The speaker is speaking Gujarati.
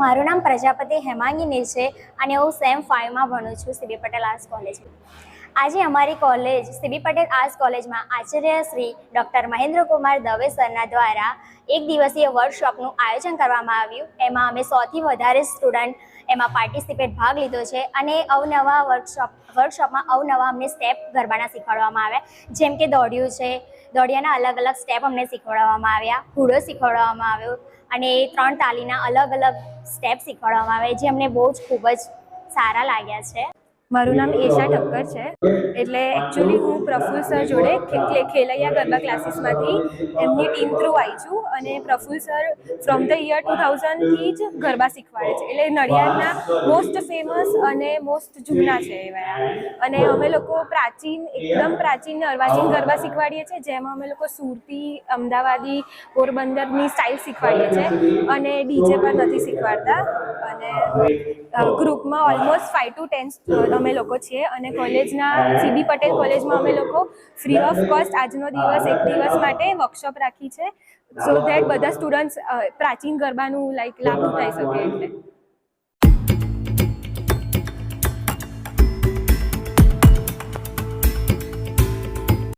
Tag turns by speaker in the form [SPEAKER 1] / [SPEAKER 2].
[SPEAKER 1] મારું નામ પ્રજાપતિ હેમાંગીની છે અને હું સેમ ફાઇવમાં ભણું છું સીબી પટેલ આર્ટ્સ કોલેજમાં આજે અમારી કોલેજ સીબી પટેલ આર્ટ્સ કોલેજમાં આચાર્ય શ્રી ડૉક્ટર મહેન્દ્રકુમાર દવે સરના દ્વારા એક દિવસીય વર્કશોપનું આયોજન કરવામાં આવ્યું. એમાં અમે સૌથી વધારે સ્ટુડન્ટ એમાં પાર્ટિસિપેટ ભાગ લીધો છે અને અવનવા વર્કશોપ, વર્કશોપમાં અવનવા અમને સ્ટેપ ગરબાના શીખવાડવામાં આવ્યા. જેમ કે દોડ્યું છે દોડિયાના અલગ અલગ સ્ટેપ અમને શીખવાડવામાં આવ્યા. હુડો શીખવાડવામાં આવ્યો અને એ ત્રણ તાલીના અલગ અલગ સ્ટેપ શીખવાડવામાં આવે જે અમને બહુ જ ખૂબ જ સારા લાગ્યા છે.
[SPEAKER 2] મારું નામ એશા ઠક્કર છે. એટલે એકચ્યુઅલી હું પ્રફુલ સર જોડે ખેલૈયા ગરબા ક્લાસીસમાંથી એમની ટીમ થ્રુ આવી છું અને Praful sir from the year two થાઉઝન્ડથી જ ગરબા શીખવાડે છે. એટલે નડિયાદના મોસ્ટ ફેમસ અને મોસ્ટ જૂના છે એવા અને અમે લોકો પ્રાચીન એકદમ પ્રાચીન અર્વાચીન ગરબા શીખવાડીએ છીએ જેમાં અમે લોકો સુરતી અમદાવાદી પોરબંદરની સ્ટાઇલ શીખવાડીએ છીએ અને ડીજે પર નથી શીખવાડતા. અને ગ્રુપમાં ઓલમોસ્ટ ફાઈવ ટુ ટેન અમે લોકો છીએ અને કોલેજના સીબી પટેલ કોલેજમાં અમે લોકો ફ્રી ઓફ કોસ્ટ આજનો દિવસ એક દિવસ માટે વર્કશોપ રાખી છે. સો ધેટ બધા સ્ટુડન્ટ્સ પ્રાચીન ગરબાનું લાઈક લાભ ઉઠાઈ શકે એટલે.